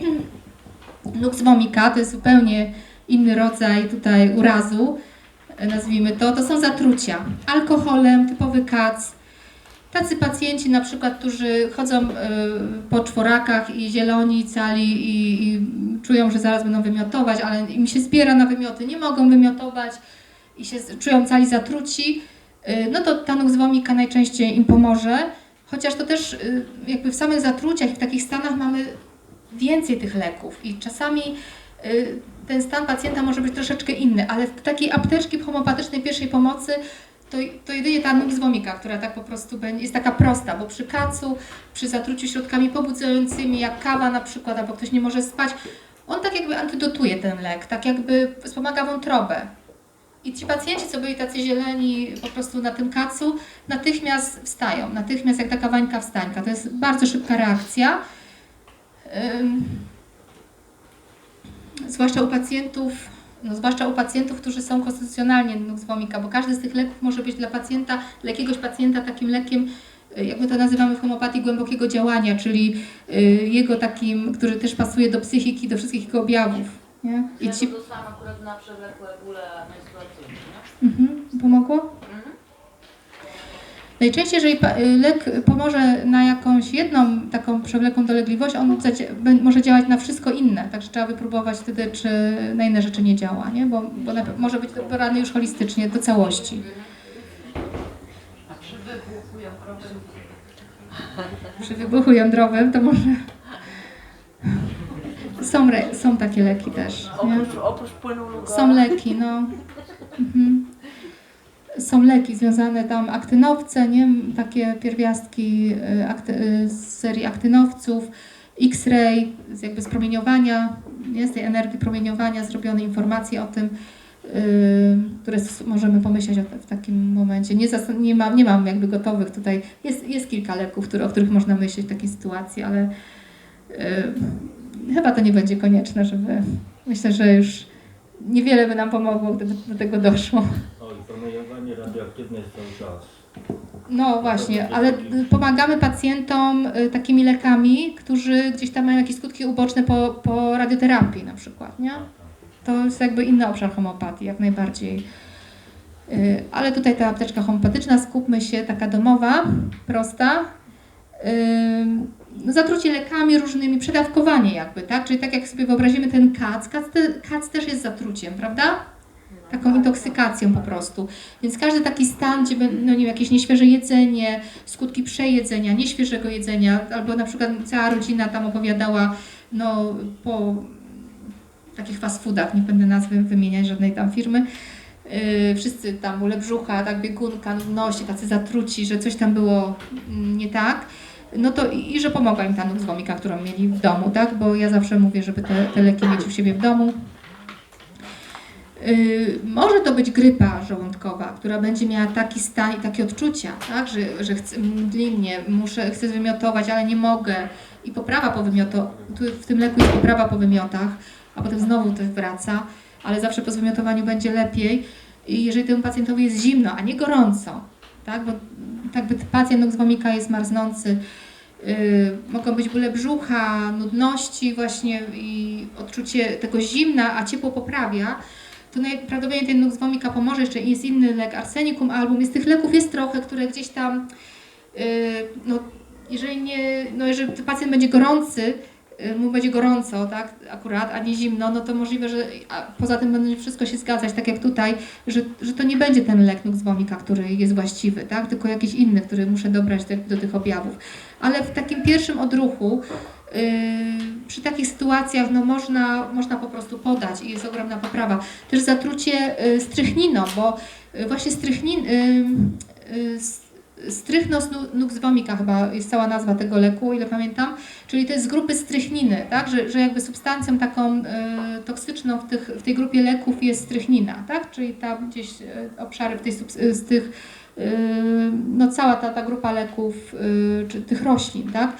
Nux vomica to jest zupełnie inny rodzaj tutaj urazu, e, nazwijmy to. To są zatrucia alkoholem, typowy kac. Tacy pacjenci na przykład, którzy chodzą e, po czworakach i zieloni cali i, i czują, że zaraz będą wymiotować, ale im się zbiera na wymioty, nie mogą wymiotować i się czują cali zatruci, y, no to ta nux vomica najczęściej im pomoże. Chociaż to też jakby w samych zatruciach i w takich stanach mamy więcej tych leków i czasami y, ten stan pacjenta może być troszeczkę inny, ale w takiej apteczki homopatycznej pierwszej pomocy to, to jedynie ta vomica, która tak po prostu będzie, jest taka prosta, bo przy kacu, przy zatruciu środkami pobudzającymi, jak kawa na przykład, albo ktoś nie może spać, on tak jakby antydotuje ten lek, tak jakby wspomaga wątrobę. I ci pacjenci, co byli tacy zieleni po prostu na tym kacu, natychmiast wstają, natychmiast jak taka wańka wstańka. To jest bardzo szybka reakcja. Zwłaszcza u pacjentów, no zwłaszcza u pacjentów, którzy są konstytucjonalnie nux vomica, bo każdy z tych leków może być dla pacjenta, dla jakiegoś pacjenta takim lekiem, y, jak my to nazywamy w homeopatii, głębokiego działania, czyli y, jego takim, który też pasuje do psychiki, do wszystkich jego objawów. Nie? I Ja ci, to dostałam akurat na przewlekłe bóle menstruacyjne, nie? mhm, pomogło? Najczęściej, jeżeli y, lek pomoże na jakąś jedną taką przewlekłą dolegliwość, on może działać na wszystko inne. Także trzeba wypróbować wtedy, czy na inne rzeczy nie działa, nie? bo, bo może być dobrany już holistycznie do całości. A przy wybuchu jądrowym Przy wybuchu jądrowym to może. Są, są takie leki też. Oprócz, oprócz płynu. Są leki, no. Mhm. Są leki związane tam, aktynowce, nie? Takie pierwiastki y, akty, y, z serii aktynowców, X-ray, jakby z promieniowania, nie? z tej energii promieniowania zrobione informacje o tym, y, które możemy pomyśleć o, w takim momencie. Nie, nie, mam, nie mam jakby gotowych tutaj, jest, jest kilka leków, o których można myśleć w takiej sytuacji, ale y, chyba to nie będzie konieczne, żeby, myślę, że już niewiele by nam pomogło, gdyby do tego doszło. Promieniowanie radioaktywne jest cały czas. No właśnie, ale y, pomagamy pacjentom y, takimi lekami, którzy gdzieś tam mają jakieś skutki uboczne po, po radioterapii na przykład, nie? To jest jakby inny obszar homeopatii, jak najbardziej. Y, Ale tutaj ta apteczka homeopatyczna, skupmy się, taka domowa, prosta. Ym, No, zatrucie lekami różnymi, przedawkowanie jakby, tak? Czyli tak jak sobie wyobrazimy ten kac, kac, te, kac też jest zatruciem, prawda? Taką intoksykacją po prostu. Więc każdy taki stan, gdzie no nie jakieś nieświeże jedzenie, skutki przejedzenia, nieświeżego jedzenia, albo na przykład cała rodzina tam opowiadała, no po takich fast foodach, nie będę nazwy wymieniać żadnej tam firmy, yy, wszyscy tam ule brzucha, tak biegunka, nudności, tacy zatruci, że coś tam było mm, nie tak. No to i, i że pomogła im ta nux vomica, którą mieli w domu, tak? Bo ja zawsze mówię, żeby te, te leki mieć u siebie w domu. Yy, może to być grypa żołądkowa, która będzie miała taki stan i takie odczucia, tak? że, że chcę, mnie, muszę, chcę zwymiotować, ale nie mogę. I poprawa po wymiotach, tu w tym leku jest poprawa po wymiotach, a potem znowu to wraca, ale zawsze po zwymiotowaniu będzie lepiej. I jeżeli temu pacjentowi jest zimno, a nie gorąco, tak? bo tak by pacjent nux vomica jest marznący, Yy, mogą być bóle brzucha, nudności właśnie i odczucie tego zimna, a ciepło poprawia, to najprawdopodobniej ten nux vomica pomoże. Jeszcze jest inny lek, arsenicum album. Jest tych leków jest trochę, które gdzieś tam, yy, no, jeżeli nie, no jeżeli pacjent będzie gorący, yy, mu będzie gorąco, tak, akurat, a nie zimno, no to możliwe, że poza tym będzie wszystko się zgadzać, tak jak tutaj, że, że to nie będzie ten lek vomica, który jest właściwy, tak, tylko jakiś inny, który muszę dobrać do, do tych objawów. Ale w takim pierwszym odruchu, przy takich sytuacjach no można, można po prostu podać i jest ogromna poprawa. Też zatrucie y, strychniną, bo y, właśnie strychnin, y, strychnos nu- nux vomica chyba jest cała nazwa tego leku, ile pamiętam, czyli to jest z grupy strychniny, tak? że, że jakby substancją taką toksyczną w, tych, w tej grupie leków jest strychnina, tak? czyli tam gdzieś obszary w tej, z tych, no cała ta, ta grupa leków, czy tych roślin, tak?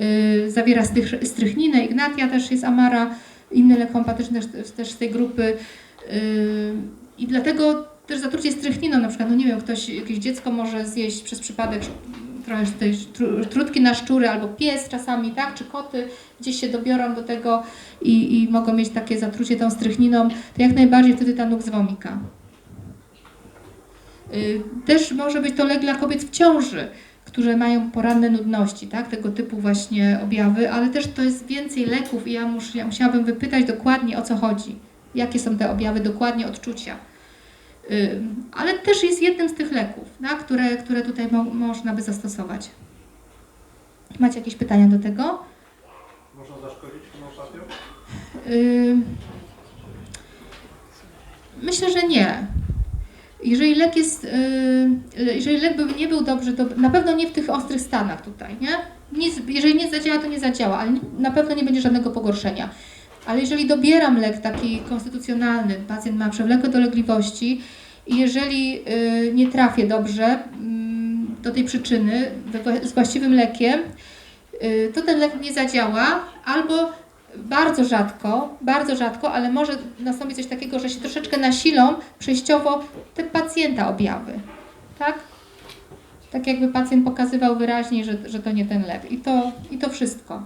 Y, zawiera strych, strychninę, ignatia też jest amara, inny lek homeopatyczny też, też z tej grupy. Y, i dlatego też zatrucie strychniną, na przykład, no nie wiem, ktoś, jakieś dziecko może zjeść przez przypadek trochę tej tru- trutki na szczury albo pies czasami, tak, czy koty gdzieś się dobiorą do tego i, i mogą mieć takie zatrucie tą strychniną, to jak najbardziej wtedy ta nóg zwomika. Y, Też może być to lek dla kobiet w ciąży, które mają poranne nudności, tak? tego typu właśnie objawy, ale też to jest więcej leków i ja, mus, ja musiałabym wypytać dokładnie o co chodzi, jakie są te objawy, dokładnie odczucia. Ale też jest jednym z tych leków, tak? które, które tutaj mo, można by zastosować. Macie jakieś pytania do tego? Można zaszkodzić homeopatią? Myślę, że nie. Jeżeli lek jest, y, jeżeli lek by nie był dobrze, to na pewno nie w tych ostrych stanach tutaj, nie? Nic, jeżeli nie zadziała, to nie zadziała, ale na pewno nie będzie żadnego pogorszenia. Ale jeżeli dobieram lek taki konstytucjonalny, pacjent ma przewlekłe dolegliwości i jeżeli y, nie trafię dobrze mm, do tej przyczyny z właściwym lekiem, y, to ten lek nie zadziała albo bardzo rzadko, bardzo rzadko, ale może nastąpić coś takiego, że się troszeczkę nasilą przejściowo te pacjenta objawy. Tak? Tak jakby pacjent pokazywał wyraźnie, że, że to nie ten lek. I to, i to wszystko.